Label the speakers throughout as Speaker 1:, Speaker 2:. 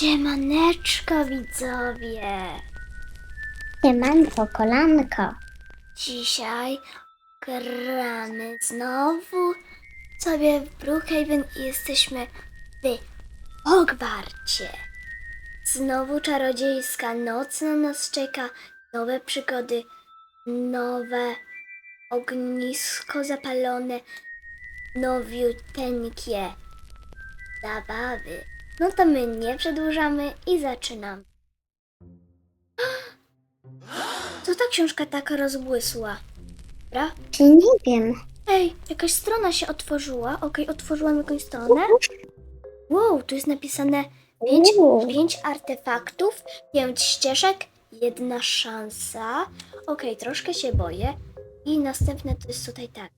Speaker 1: Siemaneczko widzowie!
Speaker 2: Siemanko, kolanko.
Speaker 1: Dzisiaj gramy znowu sobie w Brookhaven i jesteśmy w Hogwarcie. Znowu czarodziejska noc na nas czeka, nowe przygody, nowe ognisko zapalone, nowiuteńkie zabawy. No to my nie przedłużamy i zaczynamy. Co ta książka taka rozbłysła? Dobra.
Speaker 2: Czy nie wiem.
Speaker 1: Ej, jakaś strona się otworzyła. Okej, otworzyłam jakąś stronę. Wow, tu jest napisane 5,
Speaker 2: Uuu.
Speaker 1: pięć artefaktów, 5 ścieżek, jedna szansa. Okej, troszkę się boję. I następne to jest tutaj tak.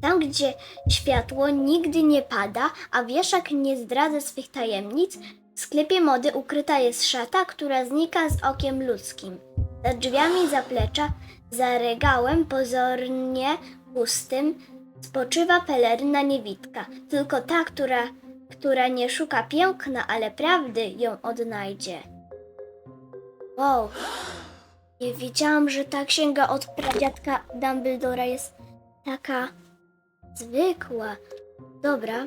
Speaker 1: Tam, gdzie światło nigdy nie pada, a wieszak nie zdradza swych tajemnic, w sklepie mody ukryta jest szata, która znika z okiem ludzkim. Za drzwiami zaplecza, za regałem pozornie pustym, spoczywa peleryna niewidka. Tylko ta, która, która nie szuka piękna, ale prawdy ją odnajdzie. Wow. Nie wiedziałam, że ta księga od pradziadka Dumbledora jest taka zwykła. Dobra.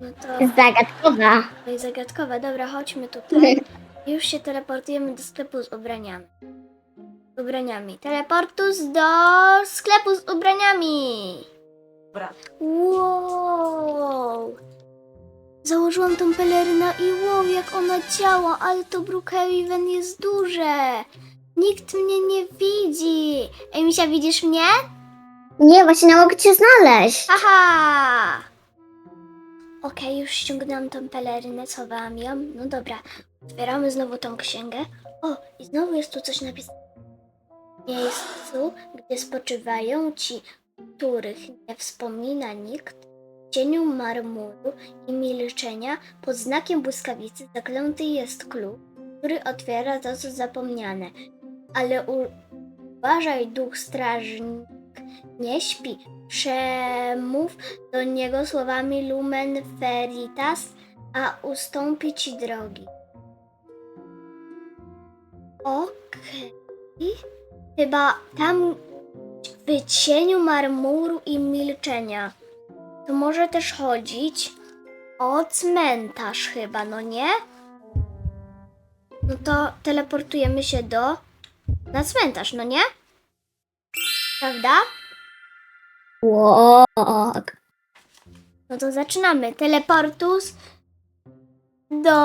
Speaker 1: No to...
Speaker 2: Zagadkowa.
Speaker 1: To jest zagadkowa. Dobra, chodźmy tutaj. Już się teleportujemy do sklepu z ubraniami. Z ubraniami. Teleportus do sklepu z ubraniami.
Speaker 3: Dobra.
Speaker 1: Wow. Założyłam tą pelerynę i wow, jak ona działa, ale to Brookhaven jest duże. Nikt mnie nie widzi. Ej, Misia, widzisz mnie?
Speaker 2: Nie, właśnie nie mogę cię znaleźć.
Speaker 1: Haha! Okej, już ściągnęłam tą pelerynę, schowałam ją. No dobra, otwieramy znowu tą księgę. O, i znowu jest tu coś napisane. W miejscu, gdzie spoczywają ci, których nie wspomina nikt, w cieniu marmuru i milczenia, pod znakiem błyskawicy zaklęty jest klucz, który otwiera to, co zapomniane. Ale uważaj, duch strażnik nie śpi. Przemów do niego słowami Lumen Veritas, a ustąpi ci drogi. Okej. Chyba tam w cieniu marmuru i milczenia. To może też chodzić o cmentarz chyba, no nie? No to teleportujemy się do na cmentarz, no nie? Prawda?
Speaker 2: Łok.
Speaker 1: No to zaczynamy. Teleportus do.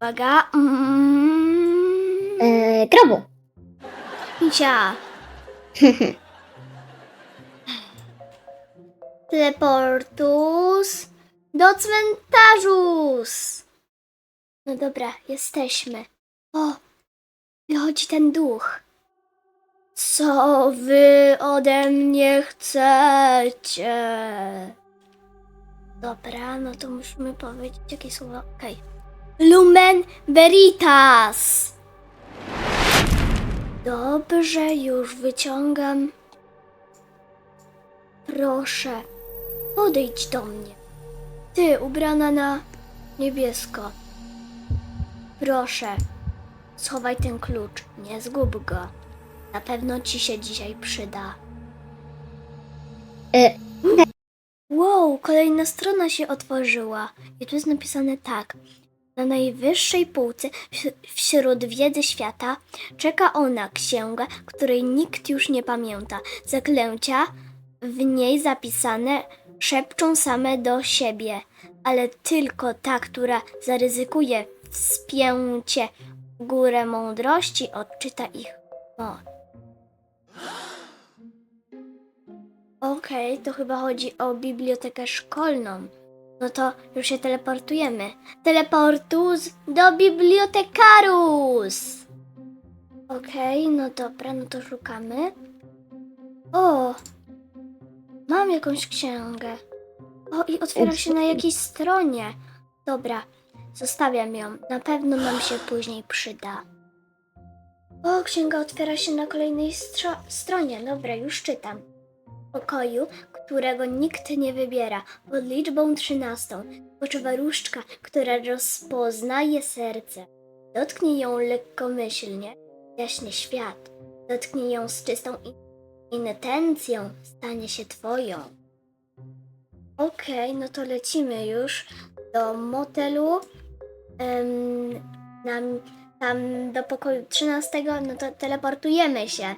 Speaker 1: Uwaga. Mm,
Speaker 2: grobu.
Speaker 1: Misia. Teleportus do cmentarzus. No dobra, jesteśmy. O, wychodzi ten duch. Co wy ode mnie chcecie? Dobra, no to musimy powiedzieć jakie słowa. Okej. Lumen Veritas. Dobrze, już wyciągam. Proszę, podejdź do mnie. Ty, ubrana na niebiesko. Proszę, schowaj ten klucz, nie zgub go. Na pewno ci się dzisiaj przyda.
Speaker 2: Y,
Speaker 1: Wow, kolejna strona się otworzyła. I tu jest napisane tak. Na najwyższej półce wś- wśród wiedzy świata czeka ona księga, której nikt już nie pamięta. Zaklęcia w niej zapisane szepczą same do siebie, ale tylko ta, która zaryzykuje wspięcie górę mądrości, odczyta ich moc. Okej, to chyba chodzi o bibliotekę szkolną. No to już się teleportujemy. Teleportus do bibliotekarus! Okej, no dobra, no to szukamy. O! Mam jakąś księgę. O, i otwiera się na jakiejś stronie. Dobra, zostawiam ją. Na pewno nam się później przyda. O, księga otwiera się na kolejnej stro- stronie. Dobra, już czytam. Pokoju, którego nikt nie wybiera, pod liczbą trzynastą, spoczywa różdżka, która rozpoznaje serce. Dotknij ją lekkomyślnie, jaśnie świat. Dotknij ją z czystą in- intencją, stanie się twoją. Okej, no to lecimy już do motelu. Tam do pokoju 13, no to teleportujemy się.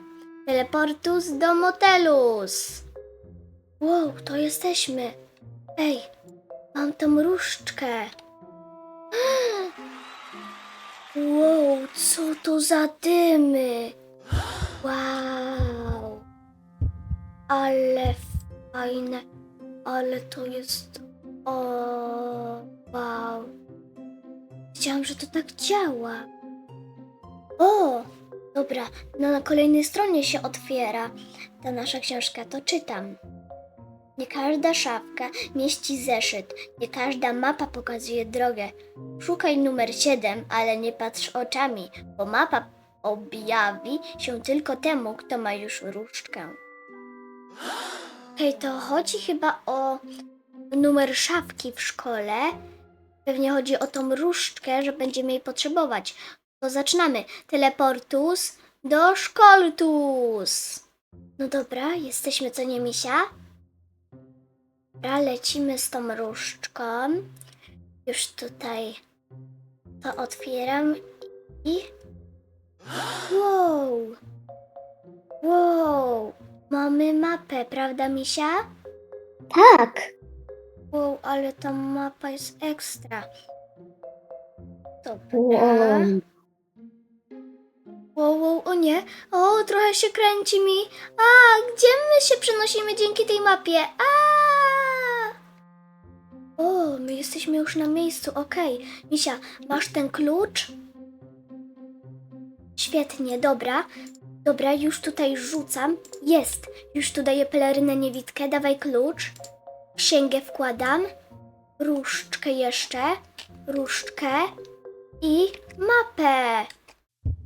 Speaker 1: Teleportus do motelus. Wow, to jesteśmy. Ej, mam tą różdżkę. Wow, co to za dymy? Wow. Ale fajne. Ale to jest. O, wow. Wiedziałam, że to tak działa. O, dobra, no na kolejnej stronie się otwiera ta nasza książka, to czytam. Nie każda szafka mieści zeszyt, nie każda mapa pokazuje drogę. Szukaj numer 7, ale nie patrz oczami, bo mapa objawi się tylko temu, kto ma już różdżkę. Okej, to chodzi chyba o numer szafki w szkole. Pewnie chodzi o tą różdżkę, że będziemy jej potrzebować. To zaczynamy. Teleportus do szkoltus. No dobra, jesteśmy co nie misia? Dobra, lecimy z tą różdżką. Już tutaj to otwieram i... Wow! Wow! Mamy mapę, prawda misia?
Speaker 2: Tak.
Speaker 1: Wow, ale ta mapa jest ekstra. Dobra.
Speaker 2: Wow.
Speaker 1: Wow, wow, o nie. O, trochę się kręci mi. A, gdzie my się przenosimy dzięki tej mapie? A! O, my jesteśmy już na miejscu, okej. Misia, masz ten klucz? Świetnie, dobra. Dobra, już tutaj rzucam. Jest. Już tu daję pelerynę niewidkę. Dawaj klucz. Księgę wkładam. Różdżkę jeszcze. Różdżkę. I mapę.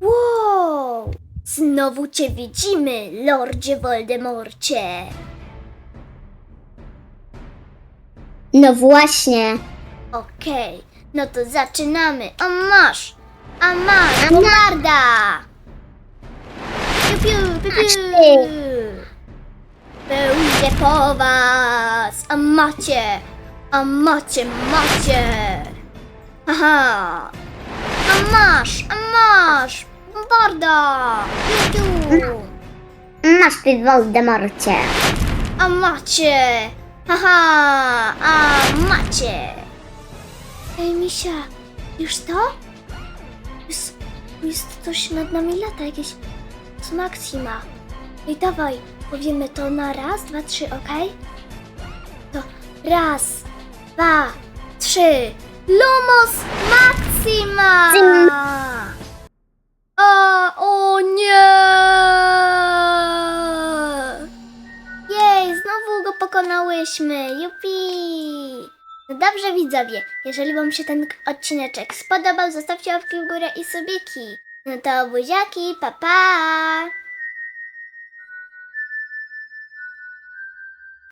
Speaker 1: Wow! Znowu cię widzimy, Lordzie Voldemorcie.
Speaker 2: No właśnie.
Speaker 1: Okej, no to zaczynamy. A masz! A masz! Bombarda! Piu, piu, piu,
Speaker 2: Masz
Speaker 1: piu.
Speaker 2: ty.
Speaker 1: Po was! A macie! A macie, macie! Aha! A masz! A masz! Bombarda! Piu, piu.
Speaker 2: Masz ty Voldemorcie.
Speaker 1: A macie! Haha! A macie! Ej, Misia, już to? Jest, jest coś nad nami lata, jakieś z Maxima. I dawaj, powiemy to na raz, dwa, trzy, okej? To raz, dwa, trzy. Lumos Maxima!
Speaker 2: Zim.
Speaker 1: O nie! Jej, znowu go pokonałyśmy. Jupi! No dobrze widzowie, jeżeli wam się ten odcineczek spodobał, zostawcie łapki w górę i subiki. No to buziaki, pa pa!